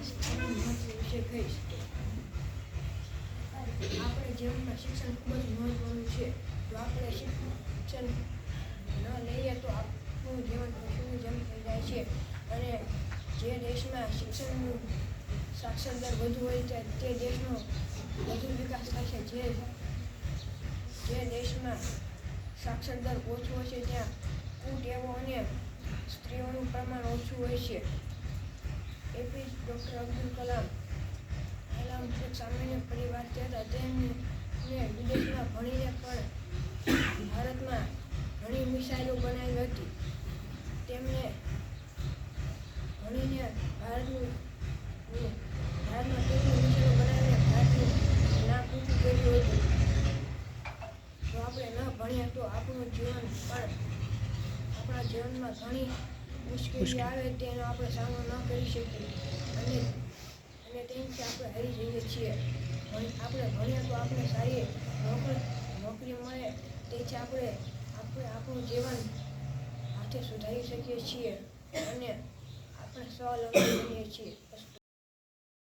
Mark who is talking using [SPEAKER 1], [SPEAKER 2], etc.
[SPEAKER 1] શિક્ષણનું મહત્વ વિશે કહીશ આપણે જીવનમાં શિક્ષણ ખૂબ જ મહત્વનું છે, જો આપણે શિક્ષણ ન લઈએ તો આપણું જીવન પશુનું જેમ થઈ જાય છે. અને જે દેશમાં શિક્ષણનું સાક્ષર દર વધુ હોય તે દેશનો વધુ વિકાસ થશે. જે જે દેશમાં સાક્ષર દર ઓછો છે ત્યાં કુટેવો અને સ્ત્રીઓનું પ્રમાણ ઓછું હોય છે. એપી ડૉક્ટર અબ્દુલ કલામ કલામ એક સામાન્ય પરિવાર હતા તેમને વિદેશમાં ભણીને પણ ભારતમાં ઘણી મિસાઇલો બનાવી હતી. તેમને ભણીને ભારતનું ભારતમાં કેટલી મિસાઇલો બનાવીને ભારતનું નામ ઊંચું કર્યું હતું. જો આપણે ન ભણીએ તો આપણું જીવન પણ આપણા જીવનમાં ઘણી મુશ્કેલી આવે તેનો આપણે સામનો ન કરી શકીએ. અને અને તેનાથી આપણે હારી જઈએ છીએ. આપણે ભણીએ તો આપણે સારી નોકરી નોકરી મળે. તેથી આપણે આપણે આપણું જીવન હાથે સુધારી શકીએ છીએ. અને આપણે સ્વાવલંબી બનીએ છીએ.